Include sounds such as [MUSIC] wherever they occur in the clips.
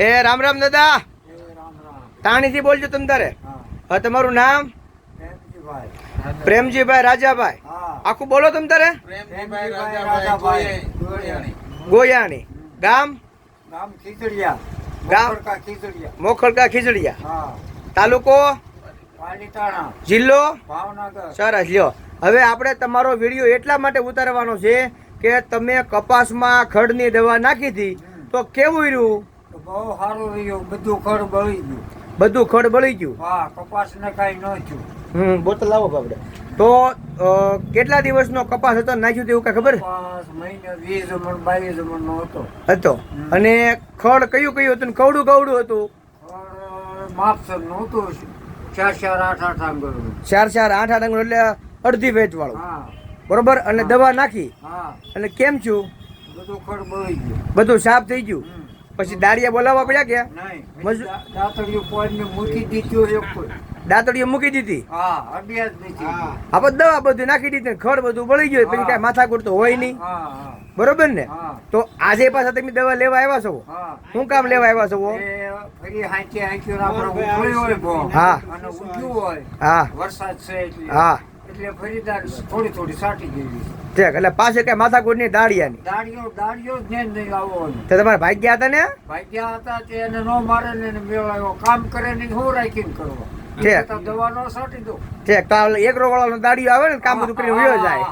એ રામ રામ દાદા. તાણીથી બોલજો તમે તારે. હા. તમારું નામ? પ્રેમજીભાઈ. રાજાભાઈ. આખું બોલો તમે તારે. ગોયાણી. ગામ? ગામ મોખડકા ખીચડિયા ખીજડીયા. તાલુકો? જિલ્લો? સરસ લ્યો. હવે આપણે તમારો વીડિયો એટલા માટે ઉતારવાનો છે કે તમે કપાસમાં ખડની દવા નાખી હતી તો કેવું રહ્યું? બહુ સારું રહ્યું બધું ખડ બળી ગયું. બધું ખડ બળી ગયું? હા કપાસ ને કઈ ન થયું. હમ બોટલ લાવો બાપડે. તો કેટલા દિવસનો કપાસ હતો? નાખ્યું તેવું કઈ ખબર? મહિને વીસ મણ બાવીસ મણ નો હતો. હતો અને ખડ કયું કયું હતું? કવડું કવડું હતું? માપસરનું હતું ચાર ચાર આઠ આઠ આંગળ ચાર ચાર આઠ આઠ આંગળ એટલે અડધી વેચ વાળું. હા. બરોબર? અને દવા નાખી? હા. અને કેમ છું? બધું ખડ બળી ગયું. બધું સાફ થઈ ગયું. પછી દાળિયા બોલાવવા પડ્યા કે? દાંતળિયું પોઈને મૂકી દીધું એક કોઈ. મૂકી દીધી? હા દવા બધું નાખી દીધી ખડ બધું બળી ગયું પછી કઈ માથાકૂટ તો હોય નહીં. હા હા. બરોબર ને? તો આજે પાછા તમે દવા લેવા આવ્યા છો? હા. શું કામ લેવા આવ્યા છો. હા. અને ઉગ્યું હોય. હા. વરસાદ છે એટલે. હા. એટલે ફરી થોડી થોડી સાટી ગયેલી. ઠીક એટલે પાછે કઈ માથાકુટની દાળિયાની દાળીઓ દાળીઓ જ ને નહીં લાવવાનું તો તમારે ભાગ્યા હતા ને? ભાગ્યા હતા તે એને નો મારે ને મેળવ્યો કામ કરે ને હું રાખીને કરવા. તો દવા નો સાટી દો. ઠીક તો એક આવે ને કામ બધું કરીને વયો જાય.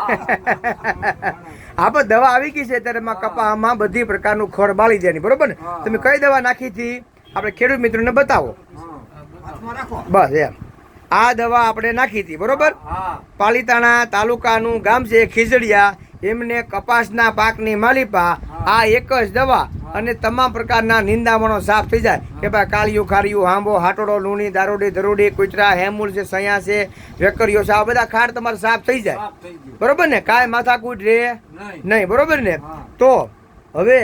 [LAUGHS] આપણે દવા આવી ગઈ છે ત્યારે એમાં કપામાં બધી પ્રકારનું ખોળ બાળી જાય બરોબર ને? તમે કઈ દવા નાખી હતી? આપણે ખેડૂત મિત્રોને બતાવો. બસ એમ. આ દવા આપણે નાખી હતી બરોબર? પાલિતાણા તાલુકાનું ગામ છે ખીજડીયા. એમને કપાસના પાકની માલિપા આ એક જ દવા અને તમામ પ્રકારના નિંદામણો સાફ થઈ જાય. કે ભાઈ કાળિયું ખારિયું હાંબો હાટોડો લૂણી દારોડી ધરોડી કુતરા હેમુલ છે સયા છે વેકરીઓ છે આ બધા ખાડ તમારે સાફ થઈ જાય. બરોબર ને? કાંઈ માથાકૂટ રે નહીં. બરોબર ને? તો હવે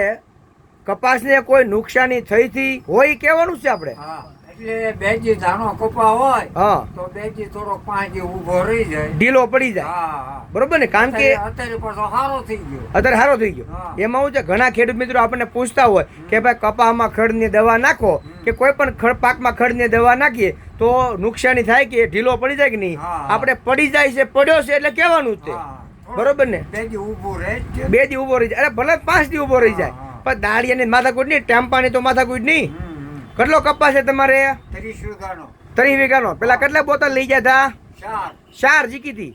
કપાસને કોઈ નુકસાની થઈ હતી હોય કહેવાનું છે આપણે. હા. એટલે બેજી ધાણો કપા હોય હા. તો બેજી થોડો પાંચી ઊભો રહી જાય. ઢીલો પડી જાય. હા બરોબર ને? કારણ કે અત્યારે પાછો સારો થઈ ગયો. અત્યારે સારો થઈ ગયો. એમાં હું છે ઘણા ખેડૂત મિત્રો આપણને પૂછતા હોય કે ભાઈ કપામાં ખડની દવા નાખો કે કોઈ પણ ખડ પાકમાં ખડની દવા નાખીએ તો નુકસાની થાય કે ઢીલો પડી જાય કે નહીં? આપણે પડી જાય છે પડ્યો છે એટલે કહેવાનું જ છે. બરોબર ને? બેજી ઊભું રહે બે દી ઊભો રહી જાય. અરે ભલે પાંચ દી ઊભો રહી જાય પણ દાળી અને માથાકૂટ નહીં ટેમ્પાની તો માથાકૂટ નહીં. કેટલો કપાસ છે તમારે? ત્રીસ વીઘાનો. ત્રીસ વીઘાનો. પેલા કેટલા બોતલ લઈ ગયા હતા ચાર. ચાર જીકી હતી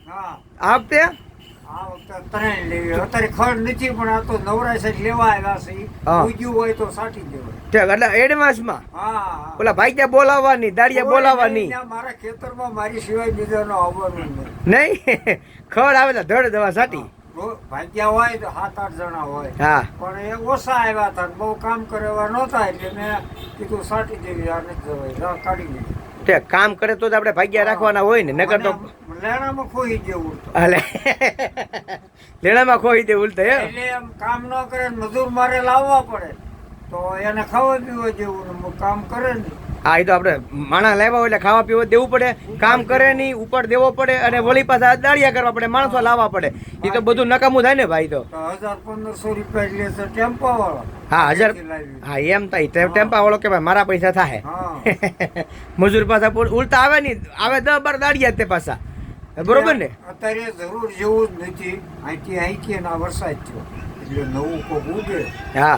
આ વખતે? આ વખતે ત્રણ લેવી અત્યારે ખડ નથી પણ આ તો નવરાય છે લેવા આવ્યા છે. ઉગ્યું હોય તો સાટી દેવાય. એટલે એડવાન્સમાં? હા, ભાઈ ત્યાં બોલાવવાની દાડિયા બોલાવવાની. મારા ખેતરમાં મારી સિવાય બીજાનો આવવાનું નહીં. નહીં? ખબર આવે તો ધડ દવા સાટી. ભાગ્યા હોય તો સાત આઠ જણા હોય. હા. પણ એ ઓછા આવ્યા હતા બહુ કામ કરે એવા નહોતા એટલે મેં કીધું સાટી દેવી આ નથી જવાય કાઢી દીધી તે કામ કરે તો જ આપણે ભાગ્યા રાખવાના હોય ને નકર તો લેણામાં ખોઈ જેવું એટલે લેણામાં ખોઈ દેવું તો એટલે એમ કામ ન કરે ને મજૂર મારે લાવવા પડે. તો એને ખાવા પીવા જેવું ને કામ કરે ને. હા એ તો આપણે માણસ લાવ્યા હોય એટલે ખાવા પીવા દેવું પડે કામ કરે નહીં ઉપર દેવો પડે અને વળી પાછા દાળિયા કરવા પડે માણસો લાવવા પડે. એ તો બધું નકામું થાય ને ભાઈ તો. હજાર પંદરસો રૂપિયા લે છે ટેમ્પો વાળો હા હજાર હા એમ થાય. ટેમ્પા વાળો કે ભાઈ મારા પૈસા થાય [LAUGHS] મજૂર પાછા ઉલટા આવે નહીં. આવે દસ બાર દાળિયા તે પાછા બરોબર ને? અત્યારે જરૂર જેવું જ નથી. અહીંથી અહીંથી વરસાદ થયો. હા.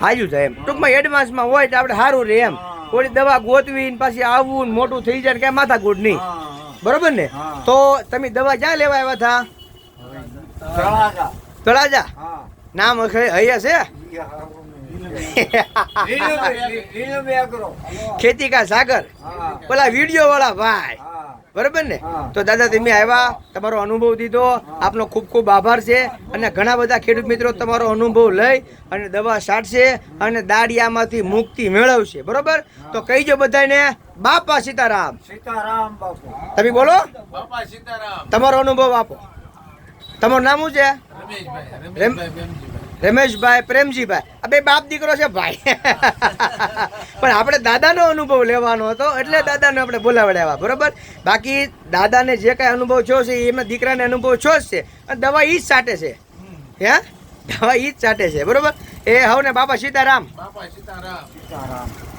હાજુ થાય એમ. ટૂંકમાં એડવાન્સમાં હોય તો આપણે સારું રહે એમ. થોડી દવા ગોતવી ને પાછી આવવું ને મોટું થઈ જાય કઈ માથાકૂટ નહીં. હા, હા. બરોબર ને? તો તમે દવા ક્યાં લેવા આવ્યા હતા? તળાજા. નામ અહીંયા છે. ખેતી કા સાગર. પેલા વીડિયો વાળા ભાઈ. બરોબર ને? તો દાદા તમે આવ્યા તમારો અનુભવ દીધો. આપનો ખૂબ ખૂબ આભાર છે. અને ઘણા બધા ખેડૂત મિત્રો તમારો અનુભવ લઈ અને દવા છાંટશે અને દાડિયામાંથી મુક્તિ મેળવશે. બરોબર? તો કહીજો બધાને બાપા સીતારામ. સીતારામ બાપુ. તમે બોલો? બાપા સીતારામ. તમારો અનુભવ આપો. તમારું નામ શું છે? રમેશભાઈ રેમ- રમેશભાઈ પ્રેમજીભાઈ. આ બે બાપ દીકરો છે ભાઈ. [LAUGHS] પણ આપણે દાદાનો અનુભવ લેવાનો હતો એટલે દાદાને આપણે બોલાવડાવ્યા બરોબર? બાકી દાદાને જે કાંઈ અનુભવ છો છે એમાં દીકરાને અનુભવ છો જ છે. અને દવા એ જ સાટે છે. હે? દવા એ જ સાટે છે બરોબર? એ હવ ને બાપા સીતારામ. બાપા સીતારામ. સીતારામ.